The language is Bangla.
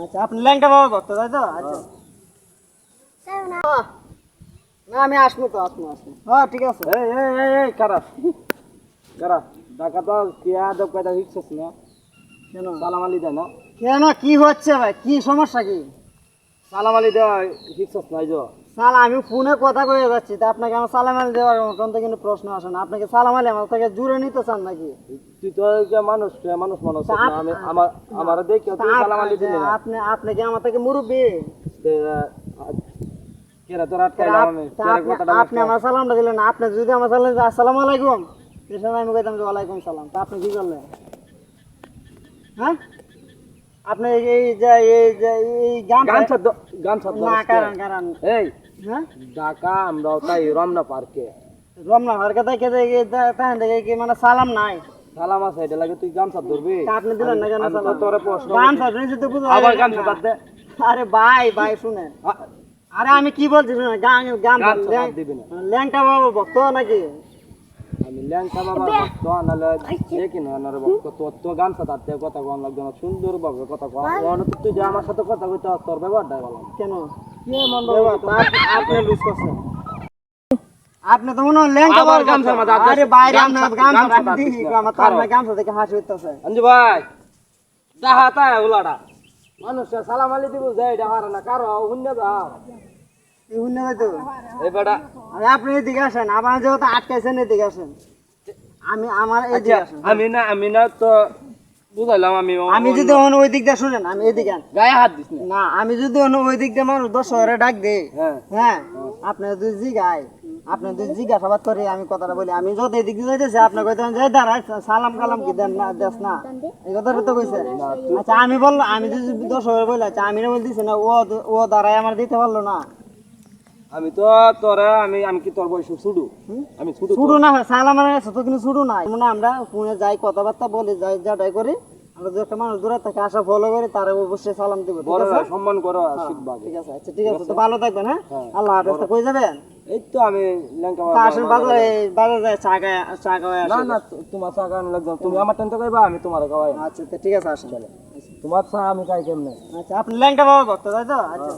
আচ্ছা আপনি ল্যাংটা বাবা ভক্ত তাই তো? আচ্ছা। আহ, না আমি আসব তো আসব আসব হ্যাঁ ঠিক আছে। এই এই এই এই কারা? কারা? ডাকা তো কে আদব কয়টা হিকছস না? কেন? সালাম আলি দেয় না? কেন? কি হচ্ছে ভাই? কি সমস্যা কি? সালাম আলি দেওয়া শিখছিস না এই যে। সালা আমি ফোনে কথা কয়ে যাচ্ছি তা আপনাকে আমার সালাম আলি দেওয়ার মতন তো কিন্তু প্রশ্ন আসে না। আপনাকে সালাম আলি আমার থেকে জুড়ে নিতে চান নাকি? তুই তো মানুষ মানুষ মানুষ আমি আমার আমার দেখে তা তুই সালাম আলি দিলি আপনি আপনি কি আমার থেকে মুরব্বী? কেরা তোর আমি? আপনি আমার সালামটা দিলেন আপনি যদি আমার সালাম আসসালামু আলাইকুম। সময় আমি কইতাম যে ওয়ালাইকুম সালাম। তা আপনি কি করলেন? হ্যাঁ? আপনি এই- এই যে এই গান গান ছাদ গান ছাদ না কারণ কারণ। এই হ্যাঁ? ঢাকা আমরা তাই রমনা পার্কে। রমনা হরকে দেখে দেখে তাই দেখে কি মানে সালাম নাই? সালাম আছে এটা লাগে তুই গান ছাদ ধরবি। আপনি দিলেন না কেন সালাম? তোরে প্রশ্ন গান বুঝো আবার গান ছাদ দে। আরে ভাই ভাই শুনেন আ- আরে আমি কি বলছি গান ল্যাংটা বাবা ভক্ত নাকি? আমি ল্যাংটা বাবা ভক্ত আনালে দেখি না আনার ভক্ত তোর তো গান ছাদ আনতে কথা কন লাগবে না সুন্দর ভাবে কথা কন অনেক তুই যে আমার সাথে কথা কইতে তোর ব্যবহারটা ভালো কেন? কে মন আপনি লুজ করছেন। আপনি তো মনে হয় ল্যাংটা আবার বাবা গামছা ভক্ত। আরে বাইরে আপনার দিই, আমার তার দেখে হাসি হইতেছে। অঞ্জু ভাই তাই ওলাটা মানুষ সালাম আলি দিব যাই এটা না কারও শূন্য যাও আপনি এদিকে আসেন আমার যেহেতু আটকাইছেন এদিকে আসেন। আমি আমার এদিকে আমি না আমি না তো বুঝাইলাম আমি আমি যদি অন্য ওই দিক দিয়ে শুনেন আমি এদিকে গায়ে হাত দিস না। না আমি যদি অন্য ওই দিক দিয়ে মানুষ দশ শহরে ডাক দিই। হ্যাঁ। হ্যাঁ আপনি যদি জিগাই আপনি যদি জিজ্ঞাসাবাদ করে আমি কথাটা বলি। আমি যত এদিক দিয়ে যাইতেছি আপনি কইতেন যে দাঁড়াই সালাম কালাম কি দেন না দেশ না। এই কথাটা তো কইছে। আচ্ছা আমি বললাম আমি যদি দশ শহরে বলি আচ্ছা আমি না বলতেছি না ও ও দাঁড়াই আমার দিতে পারল না। আমি তো তোরা আমি আমি কি তোর বয়স হুম? আমি ছুডু ছুটু না হয় আমার তো কিন্তু ছুটু নাই। মানে আমরা ফোনে যাই কথাবার্তা বলি যাই যাটাই করি। আমরা যে একটা মানুষ দূরে থেকে ফলো করি তারা অবশ্যই সালাম দিব ঠিক বড় আছে? সম্মান করো শিখবা ঠিক আছে আচ্ছা ঠিক আছে তো ভালো থাকবেন হ্যাঁ? হ্যাঁ। আল্লাহ হাফেজ তো কই যাবেন? এই তো আমি ল্যাংকা তা আসেন বাজারে বাজারে। চা খায় চা না না তোমার চা খাওয়ানো লাগবে তুমি আমার টেনতে খাইবা আমি তোমার খাওয়াই। আচ্ছা তো ঠিক আছে আসেন। তোমার চা আমি খাই কেমনে? আচ্ছা আপনি ল্যাংটা বাবা ভক্ত তাই তো? আচ্ছা।